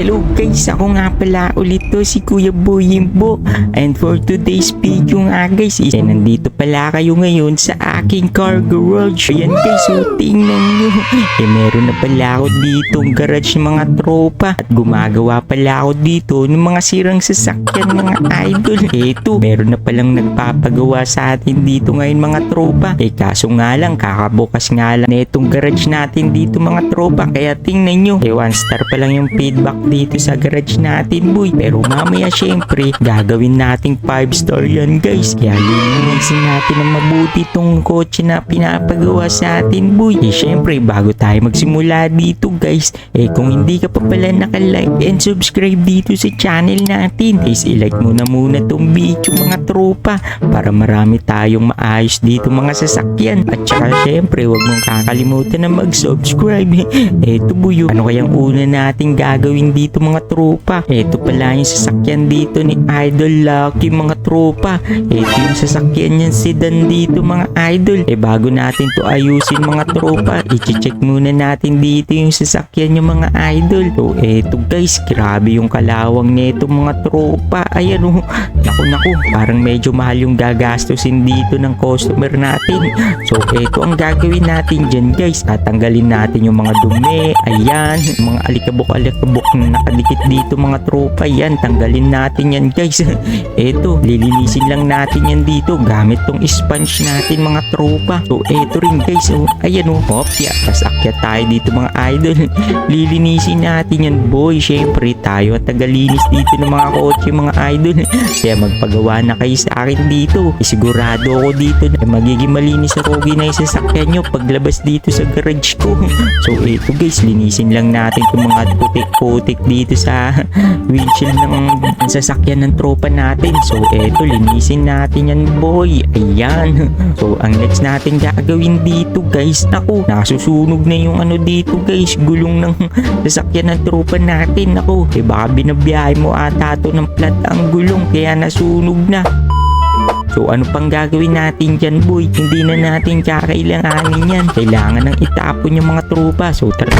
Hello guys, ako nga pala ulit to si Kuya Boyimbo And for today's video nga guys, is, nandito pala kayo ngayon sa aking car garage Ayan guys, so tingnan nyo. Eh meron na pala ako dito garage ng mga tropa. At gumagawa pala ako dito ng mga sirang sasakyan mga idol. Eto, meron na palang nagpapagawa sa atin dito ngayon mga tropa. Eh kaso nga lang, kakabukas nga lang na itong garage natin dito mga tropa. Kaya tingnan nyo, eh one star pa lang yung feedback dito sa garage natin boy. Pero mamaya syempre, gagawin nating 5 star yan guys. Kaya lilinisin natin ng mabuti tong kotse na pinapagawa sa atin boy. Eh syempre, bago tayo magsimula dito guys Eh kung hindi ka pa pala naka-like and subscribe dito sa channel natin Is ilike mo na muna tong video mga tropa Para marami tayong maayos dito mga sasakyan. At saka syempre, huwag mong kakalimutan na mag-subscribe. Eto boy, ano kayang una nating gagawin dito mga tropa? Eto pala yung sasakyan dito ni Idol Lucky mga tropa. Eto yung sasakyan niyan sedan dito mga idol. Eh bago natin to ayusin mga tropa, i-check muna natin dito yung sasakyan yung mga idol. So eto guys, grabe yung kalawang nito mga tropa. Ayan oh, naku naku, parang medyo mahal yung gagastusin dito ng customer natin. So eto ang gagawin natin dyan guys. Tatanggalin natin yung mga dumi, ayan, mga alikabok-alikabok na nakadikit dito mga tropa. Yan, tanggalin natin yan guys. eto, lilinisin lang natin yan dito gamit tong sponge natin mga tropa. So eto rin guys, oh, ayan oh, hopya. Tapos akyat tayo dito mga idol. lilinisin natin yan boy. Syempre tayo at tagalinis dito ng mga kotse mga idol. Kaya magpagawa na kayo sa akin dito. Eh, sigurado ako dito na magiging malinis ako na yung sasakyan nyo paglabas dito sa garage ko. So eto guys, linisin lang natin itong mga putik-putik dito sa windshield ng sasakyan ng tropa natin. So eto, linisin natin yan boy. Ayan. So ang next natin gagawin dito guys, naku, nasusunog na yung ano dito guys, gulong ng sasakyan ng tropa natin. Naku, eh baka binabiyahe mo ata to ng plat ang gulong kaya nasunog na. So ano pang gagawin natin dyan boy? Hindi na natin kakailanganin yan. Kailangan nang itapon yung mga tropa. So tara,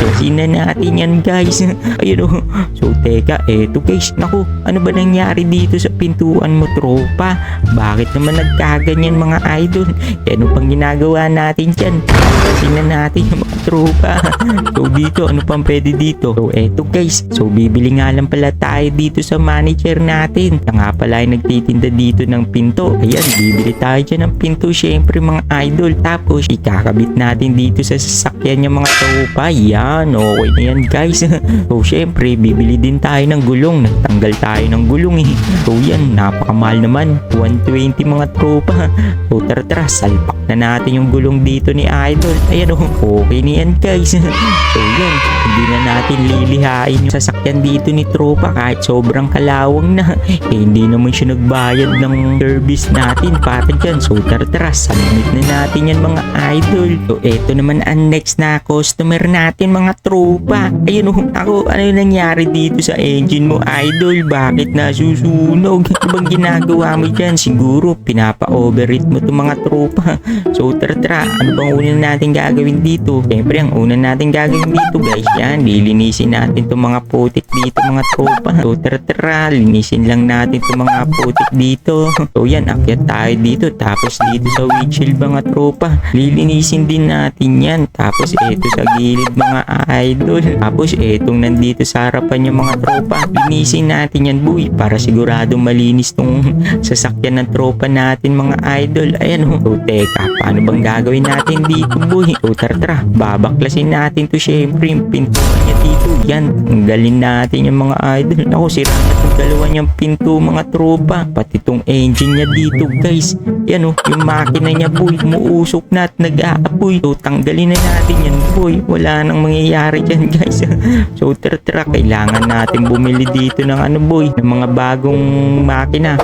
kasi na natin yan guys. Ayun o. So teka, eto guys. Naku, ano ba nangyari dito sa pintuan mo tropa? Bakit naman nagkaganyan mga idol? Eh, ano pang ginagawa natin dyan? Kasi na natin yung mga tropa. So dito, ano pang pwede dito? So eto guys. So bibili nga lang pala tayo dito sa manager natin. Na nga pala ay nagtitinda dito ng pinto. Ayan, bibili tayo dyan ng pinto syempre mga idol. Tapos ikakabit natin dito sa sasakyan yung mga tropa. Yan, okay na yan guys. so syempre, bibili din tayo ng gulong. Nagtanggal tayo ng gulong eh. So yan, napakamahal naman. 120 mga tropa. So tara tara, salpak na natin yung gulong dito ni idol. Ayan oh, okay na yan guys. so yan, hindi na natin lilihain yung sasakyan dito ni tropa kahit sobrang kalawang na. Eh, hindi naman siya nagbayad ng natin para dyan. So tara tara, submit na natin yan mga idol. So eto naman ang next na customer natin mga tropa. Ayun oh, ako, ano yung nangyari dito sa engine mo idol? Bakit nasusunog? Ano bang ginagawa mo dyan? Siguro pinapa-overheat mo itong mga tropa. So tara ano bang una natin gagawin dito? Siyempre ang una natin gagawin dito guys, yan, lilinisin natin itong mga putik dito mga tropa. So tara, linisin lang natin itong mga putik dito. So yan, akyat tayo dito. Tapos dito sa windshield mga tropa, lilinisin din natin yan. Tapos eto sa gilid mga idol. Tapos etong nandito sa harapan yung mga tropa, linisin natin yan boy para siguradong malinis tong sasakyan ng tropa natin mga idol. Ayan oh. So teka, paano bang gagawin natin dito boy? So tara tara, babaklasin natin to syempre yung pintuan niya dito. Yan, tanggalin natin yung mga idol. Ako, sira na itong dalawa niyang pinto mga tropa. Pati itong engine niya dito guys. Yan oh, yung makina niya boy, umuusok na at nag-aapoy. So tanggalin na natin yan boy. Wala nang mangyayari dyan guys. so tara, kailangan natin bumili dito ng ano boy, ng mga bagong makina.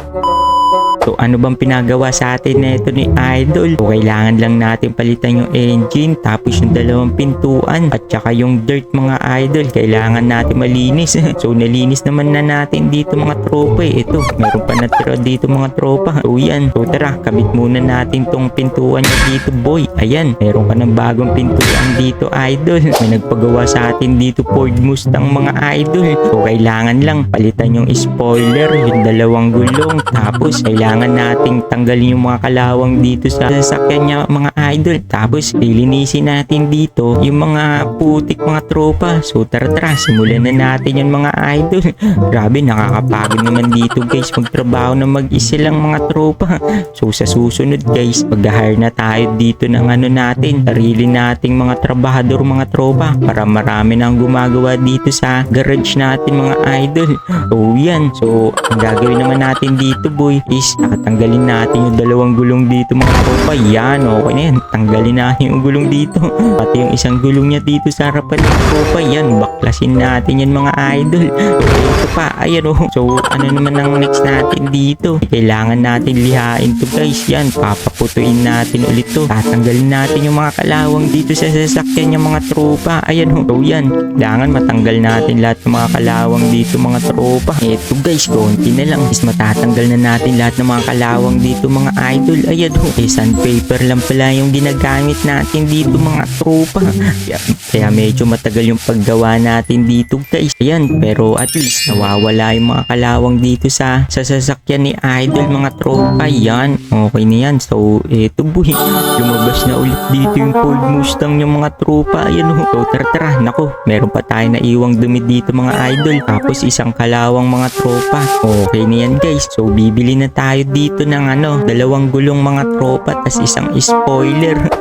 So ano bang pinagawa sa atin neto ni Idol? So kailangan lang natin palitan yung engine tapos yung dalawang pintuan at saka yung dirt mga idol. Kailangan natin malinis. so nalinis naman na natin dito mga tropa eh. Ito, meron pa natira dito mga tropa. So yan. So tara, kabit muna natin tong pintuan niya dito boy. Ayan, meron ka ng bagong pintuan dito idol. May nagpagawa sa atin dito Ford Mustang mga idol. So kailangan lang palitan yung spoiler, yung dalawang gulong. Tapos kailangan nating tanggalin yung mga kalawang dito sa sasakyan niya mga idol. Tapos lilinisin natin dito yung mga putik mga tropa. So tara tara, simulan na natin yung mga idol. Grabe, nakakapagod naman dito guys magtrabaho na mag-isa lang mga tropa. So sa susunod guys, mag-hire na tayo dito ng ano natin, sarili nating mga trabahador mga tropa para marami nang gumagawa dito sa garage natin mga idol. So yan, so ang gagawin naman natin dito boy is tatanggalin natin yung dalawang gulong dito mga tropa. Yan, okay na yan. Tanggalin natin yung gulong dito. Pati yung isang gulong niya dito sa harapan ng tropa. Yan, baklasin natin yan mga idol. So ito pa, ayan oh. So ano naman ang next natin dito? Kailangan natin lihain to guys. Yan, papaputuin natin ulit to. Tatanggalin natin yung mga kalawang dito sa sasakyan niya mga tropa. Ayan oh. So yan, kailangan matanggal natin lahat ng mga kalawang dito mga tropa. Ito guys, konti na lang. Is matatanggal na natin lahat ng mga kalawang dito mga idol. Ayan oh. Eh, sandpaper lang pala yung ginagamit natin dito mga tropa. Kaya, kaya medyo matagal yung paggawa natin dito guys. Ayan, pero at least nawawala yung mga kalawang dito sa, sa sasakyan ni Idol mga tropa. Yan, okay na yan. So, eto boy, lumabas na ulit dito yung Ford Mustang yung mga tropa. Ayan oh. So, tara tara, nako, meron pa tayo na iwang dumi dito mga idol. Tapos isang kalawang mga tropa. Okay na yan guys. So, bibili na tayo dito ng ano, dalawang gulong mga tropa, tas isang spoiler.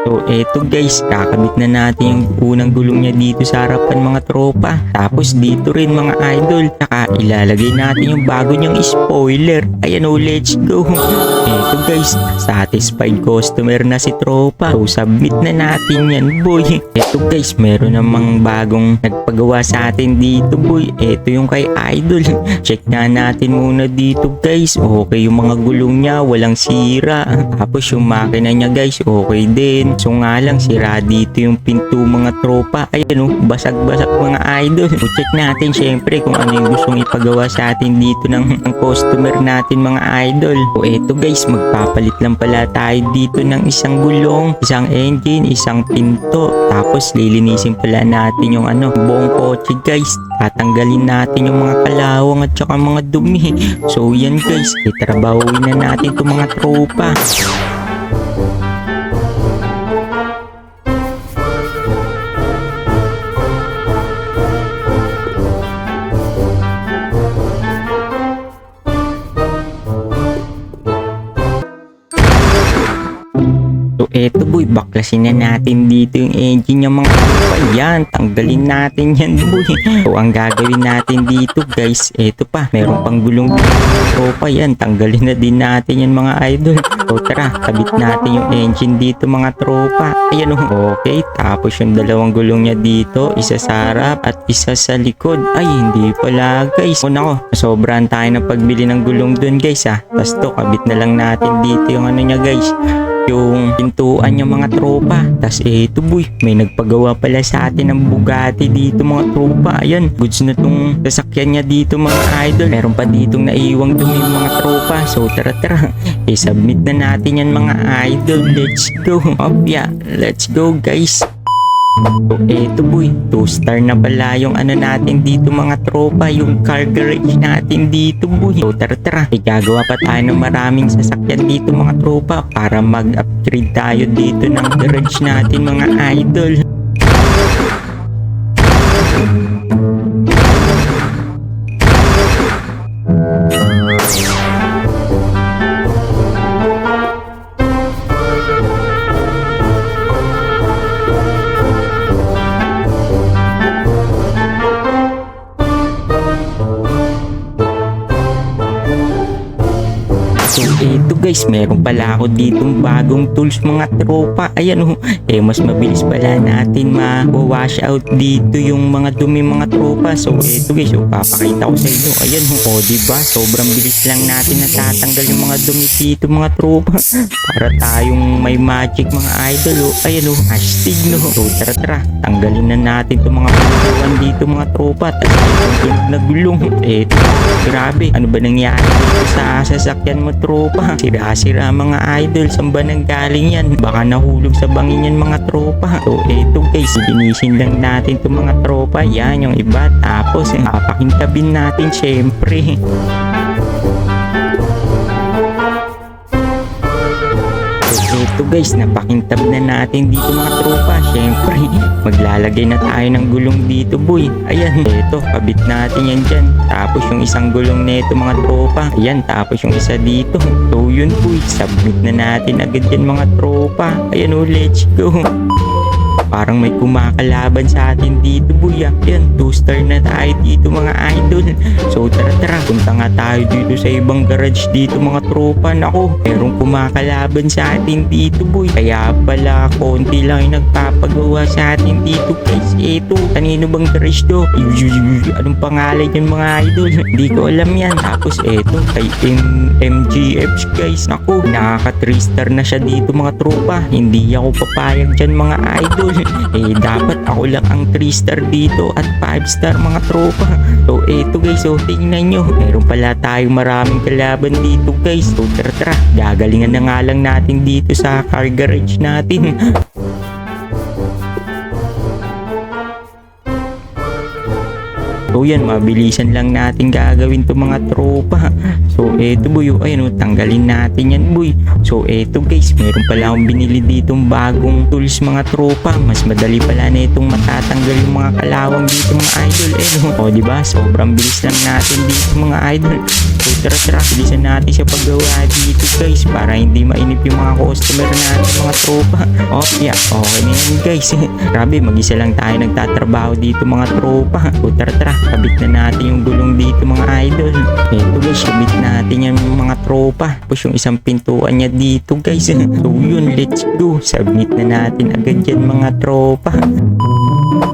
So, eto guys, kakabit na natin yung unang gulong niya dito sa harapan mga tropa. Tapos dito rin mga idol. Saka ilalagay natin yung bago niyang spoiler. Ayan o, let's go. Eto guys, satisfied customer na si tropa. So, submit na natin yan boy. Eto guys, meron namang bagong nagpagawa sa atin dito boy. Eto yung kay idol. Check na natin muna dito guys. Okay yung mga gulong niya, walang sira. Tapos yung makina niya guys, okay din. So nga lang, sira dito yung pinto mga tropa. Ayan oh, basag-basag mga idol. So check natin syempre kung ano yung gustong ipagawa sa atin dito ng, ng customer natin mga idol. So eto guys, magpapalit lang pala tayo dito ng isang gulong, isang engine, isang pinto. Tapos lilinisin pala natin yung ano, buong kotse guys. Tatanggalin natin yung mga kalawang at saka mga dumi. So yan guys, itrabawin na natin itong mga tropa. Eto boy, baklasin na natin dito yung engine yung mga tropa. Yan, tanggalin natin yan boy. So ang gagawin natin dito guys, eto pa, meron pang gulong. Tropa yan, tanggalin na din natin yan mga idol. So tara, kabit natin yung engine dito mga tropa. Ayan oh, okay. Tapos yung dalawang gulong niya dito, isa sa harap at isa sa likod. Ay, hindi pala guys. O nako, sobrang tayo ng pagbili ng gulong dun guys ah. Tapos to, kabit na lang natin dito yung ano niya guys yung pintuan yung mga tropa. Tas eh, ito boy, may nagpagawa pala sa atin ng Bugatti dito mga tropa. Ayan, goods na tong sasakyan niya dito mga idol. Meron pa ditong naiwang dumi mga tropa. So tara tara, i-submit na natin yan mga idol. Let's go. Opya, let's go guys. Eto boy, 2 star na pala yung ano natin dito mga tropa, yung car garage natin dito boy. So, tara tara, igagawa pa tayo ng maraming sasakyan dito mga tropa para mag-upgrade tayo dito ng garage natin mga idol. Guys, meron pala ako ditong bagong tools mga tropa. Ayan oh, eh mas mabilis pala natin ma-wash out dito yung mga dumi mga tropa. So eto guys, oh, papakita ko sa inyo. Ayan oh, oh diba? Sobrang bilis lang natin natatanggal yung mga dumi dito mga tropa. Para tayong may magic mga idol oh. Ayan oh, hashtag no. So tara tara, tanggalin na natin itong mga puluhan dito mga tropa. Tapos yung na gulong. Eto, grabe. Ano ba nangyari sa sasakyan mo tropa? Sira-sira mga idol. Saan ba nang galing yan? Baka nahulog sa bangin yan mga tropa. So eto guys, binisin lang natin itong mga tropa. Yan yung iba. Tapos eh, papakintabin natin syempre. Eto guys, napakintab na natin dito mga tropa. Syempre, maglalagay na tayo ng gulong dito boy. Ayan, eto, kabit natin yan dyan. Tapos yung isang gulong nito mga tropa. Ayan, tapos yung isa dito. So yun boy, submit na natin agad yan mga tropa. Ayan oh, let's go. Parang may kumakalaban sa atin dito boy ah. Yan, 2 star na tayo dito mga idol. So tara tara, punta nga tayo dito sa ibang garage dito mga tropa. Nako, merong kumakalaban sa atin dito boy. Kaya pala, konti lang yung nagpapagawa sa atin dito guys. Eto, kanino bang garage to? Anong pangalan yan mga idol? Hindi ko alam yan. Tapos eto, kay M MGFs guys. Nako, nakaka 3 star na siya dito mga tropa. Hindi ako papayag dyan mga idol. eh dapat ako lang ang 3 star dito at 5 star mga tropa. So eto guys, so tingnan nyo. Meron pala tayong maraming kalaban dito guys. So tara tara, gagalingan na nga lang natin dito sa car garage natin. So yan, mabilisan lang natin gagawin to mga tropa. So eto boy, oh, ayun oh, tanggalin natin yan boy. So eto guys, meron pala akong binili ditong bagong tools mga tropa. Mas madali pala na itong matatanggal yung mga kalawang dito mga idol. Eh no? O diba, sobrang bilis lang natin dito mga idol. So tara tara, bilisan natin siya paggawa dito guys para hindi mainip yung mga customer natin mga tropa. Oh yeah, okay na yan guys. Grabe, mag-isa lang tayo nagtatrabaho dito mga tropa. So tara tara, kabit na natin yung gulong dito mga idol. Ito guys, kabit natin yan mga tropa. Tapos yung isang pintuan niya dito guys. So yun, let's go. Submit na natin agad yan mga tropa.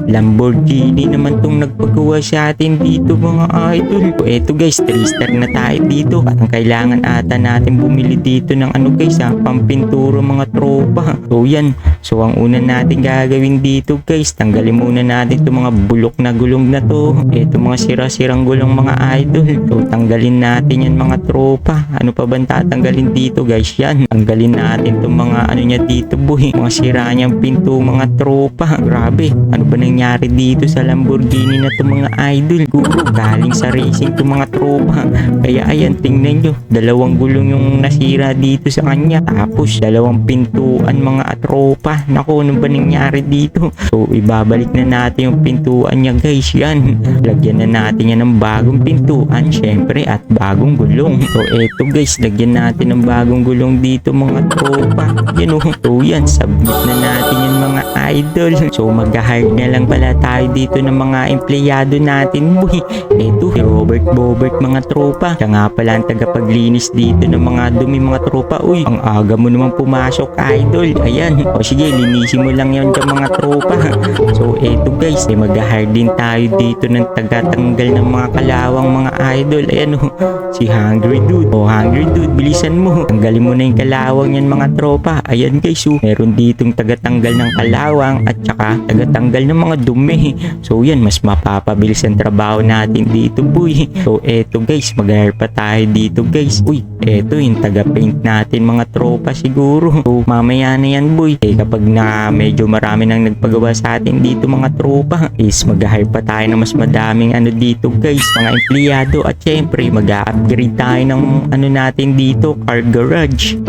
Lamborghini naman tong nagpagawa sa atin dito mga idol. So eto guys, 3 star na tayo dito. Parang kailangan ata natin bumili dito ng ano guys ha, pampinturo mga tropa. So yan, so ang una natin gagawin dito guys, tanggalin muna natin itong mga bulok na gulong na to. Eto mga sira-sirang gulong mga idol. So tanggalin natin yan mga tropa. Ano pa ba tatanggalin dito guys yan? Tanggalin natin itong mga ano niya dito boy. Mga sira niyang pinto mga tropa. Grabe, ano ba nangyari dito sa Lamborghini na to mga idol? Guro, galing sa racing to mga tropa. Kaya ayan, tingnan nyo. Dalawang gulong yung nasira dito sa kanya. Tapos, dalawang pintuan mga tropa. Naku, ano ba nangyari dito? So, ibabalik na natin yung pintuan niya guys. Yan. Lagyan na natin yan ng bagong pintuan. Syempre, at bagong gulong. So, eto guys, lagyan natin ng bagong gulong dito mga tropa. Yan o. So, yan. Submit na natin yung mga idol. So, mag-hire na lang pala tayo dito ng mga empleyado natin. Boy, eto, Robert Bobert mga tropa. Siya nga pala ang tagapaglinis dito ng mga dumi mga tropa. Uy, ang aga mo naman pumasok, idol. Ayan. O sige, linisin mo lang yan dyan mga tropa. So, eto guys, eh, mag-hire din tayo dito ng tagatanggal ng mga kalawang mga idol. Ayan o, si Hungry Dude. O, Hungry Dude, bilisan mo. Tanggalin mo na yung kalawang yan mga tropa. Ayan guys, oh, meron ditong tagatanggal ng kalawang at saka tagatanggal ng mga dumi. So, yan, mas mapapabilis ang trabaho natin dito, boy. So, eto guys, mag-hire pa tayo dito guys. Uy, eto yung taga-paint natin mga tropa siguro. So, mamaya na yan, boy. Eh, kapag na medyo marami nang nagpagawa sa atin dito mga tropa, is mag-hire pa tayo ng mas madaming ano dito guys, mga empleyado at syempre mag-upgrade tayo ng ano natin dito, car garage.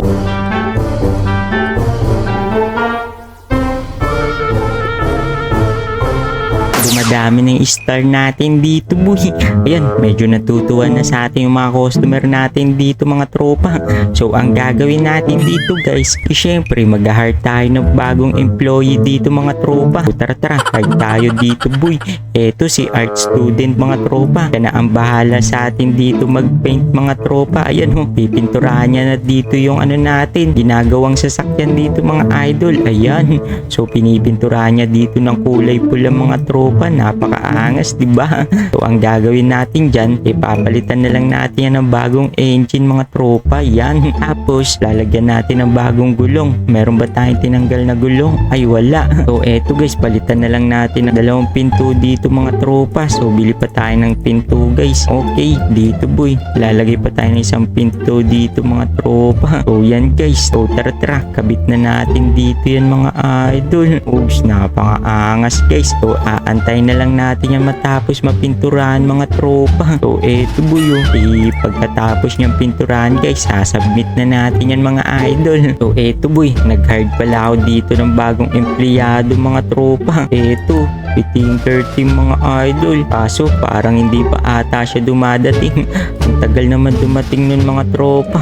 Dami ng star natin dito boy. Ayan, medyo natutuwa na sa atin yung mga customer natin dito mga tropa. So ang gagawin natin dito guys, eh, syempre mag-hire tayo ng bagong employee dito mga tropa. So, tara tara, hire tayo dito boy. Eto si art student mga tropa. Siya na ang bahala sa atin dito mag-paint mga tropa. Ayan ho, pipinturahan niya na dito yung ano natin. Ginagawang sasakyan dito mga idol. Ayan. So pinipinturahan niya dito ng kulay pula mga tropa. Napakaangas, di ba? So ang gagawin natin dyan, ipapalitan na lang natin yan ng bagong engine mga tropa. Yan. Tapos lalagyan natin ng bagong gulong. Meron ba tayong tinanggal na gulong? Ay wala. So eto guys, palitan na lang natin ng dalawang pinto dito mga tropa. So bili pa tayo ng pinto guys. Okay, dito boy. Lalagay pa tayo ng isang pinto dito mga tropa. So yan guys. So tara tara, kabit na natin dito yan mga idol. Oops, napakaangas guys. So aantayin na lang natin yan matapos mapinturahan mga tropa. So eto boy oh. Eh, pagkatapos niyang pinturahan guys, sasubmit na natin yan mga idol. So eto boy, nag-hard pala ako dito ng bagong empleyado mga tropa. Eto, Tinker team mga idol. Kaso parang hindi pa ata siya dumadating. Ang tagal naman dumating nun mga tropa.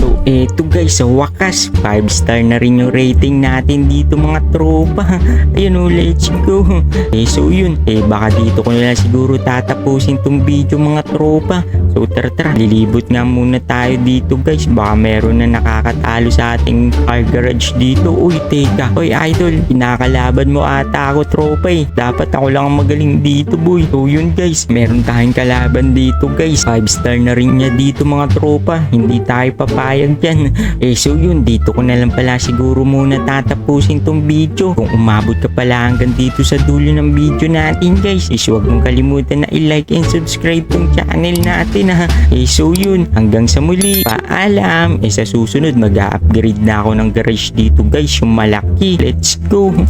So, eto guys, sa wakas, 5 star na rin yung rating natin dito mga tropa. Ayun oh, let's go. Eh, so yun, eh baka dito ko nila siguro tatapusin tong video mga tropa. So tara tara, lilibot nga muna tayo dito guys. Baka meron na nakakatalo sa ating car garage dito. Uy, teka. Uy, idol, pinakalaban mo ata ako tropa eh. Dapat ako lang ang magaling dito boy. So yun guys, meron tayong kalaban dito guys. 5 star na rin niya dito mga tropa. Hindi tayo papayag dyan. Eh so yun, dito ko na lang pala siguro muna tatapusin tong video. Kung umabot ka pala hanggang dito sa dulo ng video natin guys, is huwag mong kalimutan na i-like and subscribe tong channel natin ha. Eh so yun, hanggang sa muli, paalam. Eh sa susunod, mag-upgrade na ako ng garage dito guys, yung malaki. Let's go!